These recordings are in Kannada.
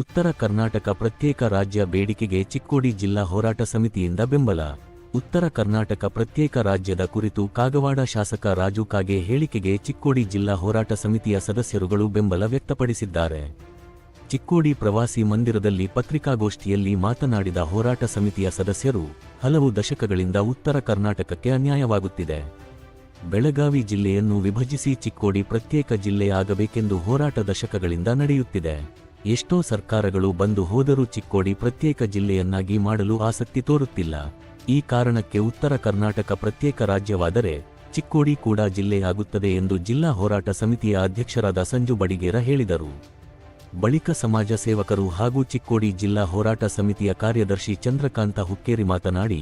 ಉತ್ತರ ಕರ್ನಾಟಕ ಪ್ರತ್ಯೇಕ ರಾಜ್ಯ ಬೇಡಿಕೆಗೆ ಚಿಕ್ಕೋಡಿ ಜಿಲ್ಲಾ ಹೋರಾಟ ಸಮಿತಿಯಿಂದ ಬೆಂಬಲ. ಉತ್ತರ ಕರ್ನಾಟಕ ಪ್ರತ್ಯೇಕ ರಾಜ್ಯದ ಕುರಿತು ಕಾಗವಾಡ ಶಾಸಕ ರಾಜು ಕಾಗೆ ಹೇಳಿಕೆಗೆ ಚಿಕ್ಕೋಡಿ ಜಿಲ್ಲಾ ಹೋರಾಟ ಸಮಿತಿಯ ಸದಸ್ಯರುಗಳು ಬೆಂಬಲ ವ್ಯಕ್ತಪಡಿಸಿದ್ದಾರೆ. ಚಿಕ್ಕೋಡಿ ಪ್ರವಾಸಿ ಮಂದಿರದಲ್ಲಿ ಪತ್ರಿಕಾಗೋಷ್ಠಿಯಲ್ಲಿ ಮಾತನಾಡಿದ ಹೋರಾಟ ಸಮಿತಿಯ ಸದಸ್ಯರು, ಹಲವು ದಶಕಗಳಿಂದ ಉತ್ತರ ಕರ್ನಾಟಕಕ್ಕೆ ಅನ್ಯಾಯವಾಗುತ್ತಿದೆ. ಬೆಳಗಾವಿ ಜಿಲ್ಲೆಯನ್ನು ವಿಭಜಿಸಿ ಚಿಕ್ಕೋಡಿ ಪ್ರತ್ಯೇಕ ಜಿಲ್ಲೆಯಾಗಬೇಕೆಂದು ಹೋರಾಟ ದಶಕಗಳಿಂದ ನಡೆಯುತ್ತಿದೆ. ಎಷ್ಟೋ ಸರ್ಕಾರಗಳು ಬಂದು ಹೋದರೂ ಚಿಕ್ಕೋಡಿ ಪ್ರತ್ಯೇಕ ಜಿಲ್ಲೆಯನ್ನಾಗಿ ಮಾಡಲು ಆಸಕ್ತಿ ತೋರುತ್ತಿಲ್ಲ. ಈ ಕಾರಣಕ್ಕೆ ಉತ್ತರ ಕರ್ನಾಟಕ ಪ್ರತ್ಯೇಕ ರಾಜ್ಯವಾದರೆ ಚಿಕ್ಕೋಡಿ ಕೂಡ ಜಿಲ್ಲೆಯಾಗುತ್ತದೆ ಎಂದು ಜಿಲ್ಲಾ ಹೋರಾಟ ಸಮಿತಿಯ ಅಧ್ಯಕ್ಷರಾದ ಸಂಜು ಬಡಿಗೇರ ಹೇಳಿದರು. ಬಳಿಕ ಸಮಾಜ ಸೇವಕರು ಹಾಗೂ ಚಿಕ್ಕೋಡಿ ಜಿಲ್ಲಾ ಹೋರಾಟ ಸಮಿತಿಯ ಕಾರ್ಯದರ್ಶಿ ಚಂದ್ರಕಾಂತ ಹುಕ್ಕೇರಿ ಮಾತನಾಡಿ,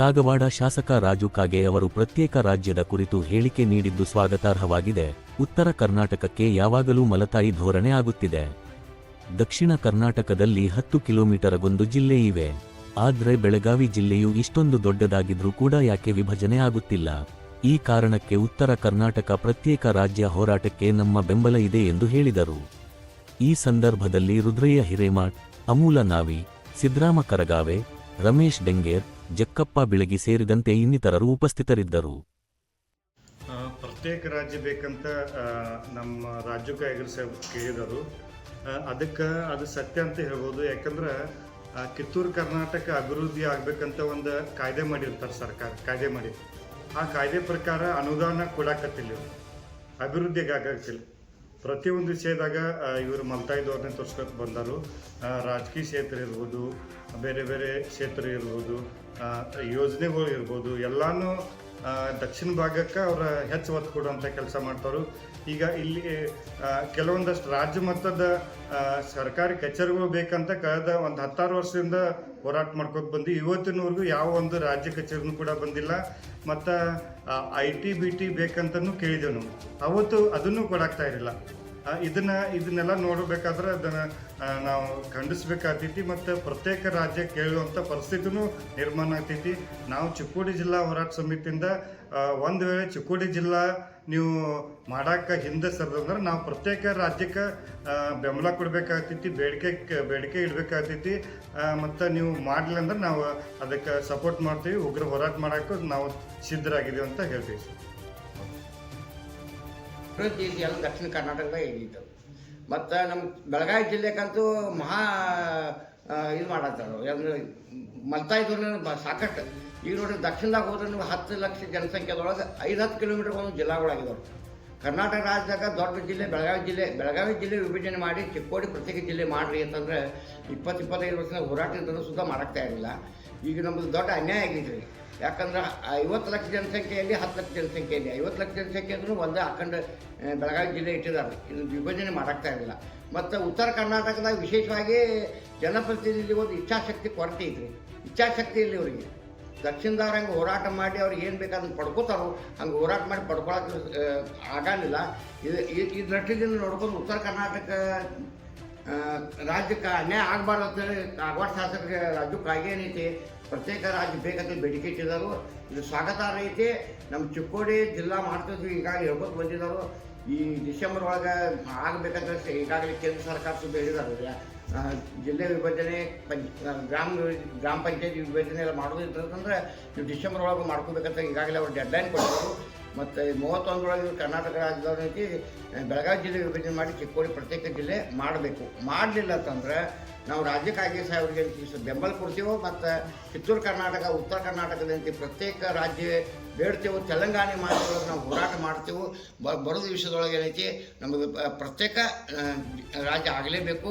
ಕಾಗವಾಡ ಶಾಸಕ ರಾಜು ಕಾಗೆ ಅವರು ಪ್ರತ್ಯೇಕ ರಾಜ್ಯದ ಕುರಿತು ಹೇಳಿಕೆ ನೀಡಿದ್ದು ಸ್ವಾಗತಾರ್ಹವಾಗಿದೆ. ಉತ್ತರ ಕರ್ನಾಟಕಕ್ಕೆ ಯಾವಾಗಲೂ ಮಲತಾಯಿ ಧೋರಣೆ ಆಗುತ್ತಿದೆ. ದಕ್ಷಿಣ ಕರ್ನಾಟಕದಲ್ಲಿ ಹತ್ತು ಕಿಲೋಮೀಟರಗೊಂದು ಜಿಲ್ಲೆ ಇವೆ. ಆದ್ರೆ ಬೆಳಗಾವಿ ಜಿಲ್ಲೆಯು ಇಷ್ಟೊಂದು ದೊಡ್ಡದಾಗಿದ್ರೂ ಕೂಡ ಯಾಕೆ ವಿಭಜನೆ ಆಗುತ್ತಿಲ್ಲ? ಈ ಕಾರಣಕ್ಕೆ ಉತ್ತರ ಕರ್ನಾಟಕ ಪ್ರತ್ಯೇಕ ರಾಜ್ಯ ಹೋರಾಟಕ್ಕೆ ನಮ್ಮ ಬೆಂಬಲ ಇದೆ ಎಂದು ಹೇಳಿದರು. ಈ ಸಂದರ್ಭದಲ್ಲಿ ರುದ್ರಯ್ಯ ಹಿರೇಮಾಠ್, ಅಮೂಲ ನಾವಿ ಸಿದ್ರಾಮ ಕರಗಾವೆ, ರಮೇಶ್ ಡೆಂಗೇರ್, ಜಕ್ಕಪ್ಪ ಬಿಳಗಿ ಸೇರಿದಂತೆ ಇನ್ನಿತರರು ಉಪಸ್ಥಿತರಿದ್ದರು. ಪ್ರತ್ಯೇಕ ರಾಜ್ಯ ಬೇಕಂತ ನಮ್ಮ ರಾಜ್ಯಕ್ಕೆ ಕೇಳಿದರು. ಅದಕ್ಕೆ ಅದು ಸತ್ಯ ಅಂತ ಹೇಳ್ಬೋದು. ಯಾಕಂದ್ರೆ ಕಿತ್ತೂರು ಕರ್ನಾಟಕ ಅಭಿವೃದ್ಧಿ ಆಗ್ಬೇಕಂತ ಒಂದು ಕಾಯ್ದೆ ಮಾಡಿರ್ತಾರೆ ಸರ್ಕಾರ, ಕಾಯ್ದೆ ಮಾಡಿ ಆ ಕಾಯ್ದೆ ಪ್ರಕಾರ ಅನುದಾನ ಕೊಡಾಕತ್ತಿಲ್ಲ ಇವ್ರು. ಅಭಿವೃದ್ಧಿಗೆ ಆಗತ್ತಿಲ್ಲ ಪ್ರತಿಯೊಂದು ವಿಷಯದಾಗ ಇವರು ಮಲ್ತಾಯಿದವ್ರನ್ನೇ ತೋರ್ಸ್ಕೊತ ಬಂದರು. ರಾಜಕೀಯ ಕ್ಷೇತ್ರ ಇರ್ಬೋದು, ಬೇರೆ ಬೇರೆ ಕ್ಷೇತ್ರ ಇರ್ಬೋದು ಯೋಜನೆಗಳು ಇರ್ಬೋದು, ಎಲ್ಲಾನು ದಕ್ಷಿಣ ಭಾಗಕ್ಕೆ ಅವರ ಹೆಚ್ಚು ಒತ್ತು ಕೊಡುವಂಥ ಕೆಲಸ ಮಾಡ್ತವರು. ಈಗ ಇಲ್ಲಿ ಕೆಲವೊಂದಷ್ಟು ರಾಜ್ಯ ಮಟ್ಟದ ಸರ್ಕಾರಿ ಕಚೇರಿಗಳು ಬೇಕಂತ ಕಳೆದ ಒಂದು ಹತ್ತಾರು ವರ್ಷದಿಂದ ಹೋರಾಟ ಮಾಡ್ಕೊತ ಬಂದು ಇವತ್ತಿನವರೆಗೂ ಯಾವ ಒಂದು ರಾಜ್ಯ ಕಚೇರಿನೂ ಕೂಡ ಬಂದಿಲ್ಲ. ಮತ್ತು ಐ ಟಿ ಬಿ ಟಿ ಬೇಕಂತನೂ ಕೇಳಿದೆವು ನಾವು. ಅವತ್ತು ಅದನ್ನು ಕೊಡಾಕ್ತಾ ಇರಲಿಲ್ಲ. ಇದನ್ನ, ಇದನ್ನೆಲ್ಲ ನೋಡಬೇಕಾದ್ರೆ ಅದನ್ನ ನಾವು ಖಂಡಿಸ್ಬೇಕಾಗ್ತೈತಿ ಮತ್ತು ಪ್ರತ್ಯೇಕ ರಾಜ್ಯ ಕೇಳುವಂಥ ಪರಿಸ್ಥಿತಿನೂ ನಿರ್ಮಾಣ ಆಗ್ತೈತಿ. ನಾವು ಚಿಕ್ಕೋಡಿ ಜಿಲ್ಲಾ ಹೋರಾಟ ಸಮಿತಿಯಿಂದ ಒಂದು ವೇಳೆ ಚಿಕ್ಕೋಡಿ ಜಿಲ್ಲಾ ನೀವು ಮಾಡಾಕ ಹಿಂದೆ ಸರ್ದಂದ್ರೆ ನಾವು ಪ್ರತ್ಯೇಕ ರಾಜ್ಯಕ್ಕೆ ಬೆಂಬಲ ಕೊಡಬೇಕಾಗ್ತೈತಿ, ಬೇಡಿಕೆ ಬೇಡಿಕೆ ಇಡಬೇಕಾಗ್ತೈತಿ. ಮತ್ತು ನೀವು ಮಾಡಲಿಲ್ಲ ಅಂದ್ರೆ ನಾವು ಅದಕ್ಕೆ ಸಪೋರ್ಟ್ ಮಾಡ್ತೀವಿ, ಉಗ್ರ ಹೋರಾಟ ಮಾಡೋಕ್ಕೂ ನಾವು ಸಿದ್ಧರಾಗಿದ್ದೀವಿ ಅಂತ ಹೇಳ್ತೀವಿ ಅಭಿವೃದ್ಧಿ ಎಲ್ಲ ದಕ್ಷಿಣ ಕರ್ನಾಟಕದಾಗ ಇದ್ದಿತ್ತು ಮತ್ತು ನಮ್ಮ ಬೆಳಗಾವಿ ಜಿಲ್ಲೆಗಂತೂ ಮಹಾ ಇದು ಮಾಡತ್ತಾರ. ಅಂದ್ರೆ ಮಲ್ತಾ ಇದ್ರು ಬ, ಸಾಕಷ್ಟು. ಈಗ ನೋಡ್ರಿ ದಕ್ಷಿಣದಾಗ ಹೋದ್ರೆ ನೀವು ಹತ್ತು ಲಕ್ಷ ಜನಸಂಖ್ಯೆದೊಳಗೆ ಐದು ಹತ್ತು ಕಿಲೋಮೀಟರ್ ಒಂದು ಜಿಲ್ಲಾಗಳಾಗಿದ್ದಾವೆ ಕರ್ನಾಟಕ ರಾಜ್ಯದಾಗ ದೊಡ್ಡ ಜಿಲ್ಲೆ, ಬೆಳಗಾವಿ ಜಿಲ್ಲೆ. ಬೆಳಗಾವಿ ಜಿಲ್ಲೆ ವಿಭಜನೆ ಮಾಡಿ ಚಿಕ್ಕೋಡಿ ಪ್ರತ್ಯೇಕ ಜಿಲ್ಲೆ ಮಾಡ್ರಿ ಅಂತಂದ್ರೆ ಇಪ್ಪತ್ತು ಇಪ್ಪತ್ತೈದು ವರ್ಷದ ಹೋರಾಟದಿಂದ ಸುದ್ದ ಮಾಡಕ್ತಾ ಇರಲಿಲ್ಲ ಈಗ ನಮ್ಮದು ದೊಡ್ಡ ಅನ್ಯಾಯ ಆಗಿದೆ. ರೀ ಯಾಕಂದ್ರೆ ಐವತ್ತು ಲಕ್ಷ ಜನಸಂಖ್ಯೆಯಲ್ಲಿ ಹತ್ತು ಲಕ್ಷ ಜನಸಂಖ್ಯೆಯಲ್ಲಿ, ಐವತ್ತು ಲಕ್ಷ ಜನಸಂಖ್ಯೆ ಅಂದ್ರೂ ಒಂದೇ ಅಖಂಡ ಬೆಳಗಾವಿ ಜಿಲ್ಲೆ ಇಟ್ಟಿದ್ದಾರೆ. ಇದು ವಿಭಜನೆ ಮಾಡೋಕ್ತಾ ಇರಲಿಲ್ಲ. ಮತ್ತು ಉತ್ತರ ಕರ್ನಾಟಕದಾಗ ವಿಶೇಷವಾಗಿ ಜನಪ್ರತಿನಿಧಿ ಒಂದು ಇಚ್ಛಾಶಕ್ತಿ ಕೊರತೆ ಇದ್ರಿ ಇಚ್ಛಾಶಕ್ತಿ ಇಲ್ಲಿ ಅವರಿಗೆ ದಕ್ಷಿಣದಾರ ಹಂಗೆ ಹೋರಾಟ ಮಾಡಿ ಅವ್ರಿಗೆ ಏನು ಬೇಕಾದ್ರೆ ಪಡ್ಕೋತಾರೋ, ಹಂಗೆ ಹೋರಾಟ ಮಾಡಿ ಪಡ್ಕೊಳಕ್ಕೆ ಆಗಲಿಲ್ಲ. ಇದು ಈ- ದೃಷ್ಟಿಯಿಂದ ನೋಡ್ಕೊಂಡು ಉತ್ತರ ಕರ್ನಾಟಕ ರಾಜ್ಯಕ್ಕೆ ಅನ್ಯಾಯ ಆಗಬಾರ್ದು ಅಂತೇಳಿ ಕಾಗವಾಡ ಶಾಸಕರಿಗೆ ರಾಜ್ಯಕ್ಕೆ ಏನೈತಿ, ಪ್ರತ್ಯೇಕ ರಾಜ್ಯ ಬೇಕಂತ ಬೇಡಿಕೆ ಇಟ್ಟಿದ್ದಾರೆ. ಇದು ಸ್ವಾಗತಾರ್ಹ ಐತಿ. ನಮ್ಮ ಚಿಕ್ಕೋಡಿ ಜಿಲ್ಲಾ ಮಾಡ್ತಿದ್ವಿ ಈಗಾಗಲೇ ಹೇಳ್ಬೋದು ಬಂದಿದ್ದಾರೆ. ಈ ಡಿಸೆಂಬರ್ ಒಳಗೆ ಆಗಬೇಕಂತ ಈಗಾಗಲೇ ಕೇಂದ್ರ ಸರ್ಕಾರ ಸುದ್ದಿ ಹೇಳಿದ್ದಾರೆ. ಜಿಲ್ಲೆ ವಿಭಜನೆ ಗ್ರಾಮ ಗ್ರಾಮ ಪಂಚಾಯತ್ ವಿಭಜನೆ ಎಲ್ಲ ಮಾಡೋದು ಅಂತಂದ್ರೆ ನೀವು ಡಿಸೆಂಬರ್ ಒಳಗೆ ಮಾಡ್ಕೋಬೇಕಂತ ಈಗಾಗಲೇ ಅವ್ರು ಡೆಡ್ಲೈನ್ ಕೊಟ್ಟಿದ್ರು ಮತ್ತು ಮೂವತ್ತೊಂದರೊಳಗೆ ಕರ್ನಾಟಕ ರಾಜ್ಯದವರಿಗೆ ಬೆಳಗಾವಿ ಜಿಲ್ಲೆ ವಿಭಜನೆ ಮಾಡಿ ಚಿಕ್ಕೋಡಿ ಪ್ರತ್ಯೇಕ ಜಿಲ್ಲೆ ಮಾಡಬೇಕು. ಮಾಡಲಿಲ್ಲ ಅಂತಂದ್ರೆ ನಾವು ರಾಜ್ಯಕ್ಕಾಗಿ ಸಹ ಅವರಿಗೆ ಬೆಂಬಲ ಕೊಡ್ತೀವೋ ಮತ್ತು ಕಿತ್ತೂರು ಕರ್ನಾಟಕ, ಉತ್ತರ ಕರ್ನಾಟಕದಂತೆ ಪ್ರತ್ಯೇಕ ರಾಜ್ಯ ಬೇಡ್ತೇವೆ, ತೆಲಂಗಾಣ ಮಾರ್ಗದೊಳಗೆ ನಾವು ಹೋರಾಟ ಮಾಡ್ತೇವೆ ಬರೋ ದಿವಸದೊಳಗೆ ಏನೈತಿ, ನಮಗೆ ಪ್ರತ್ಯೇಕ ರಾಜ್ಯ ಆಗಲೇಬೇಕು.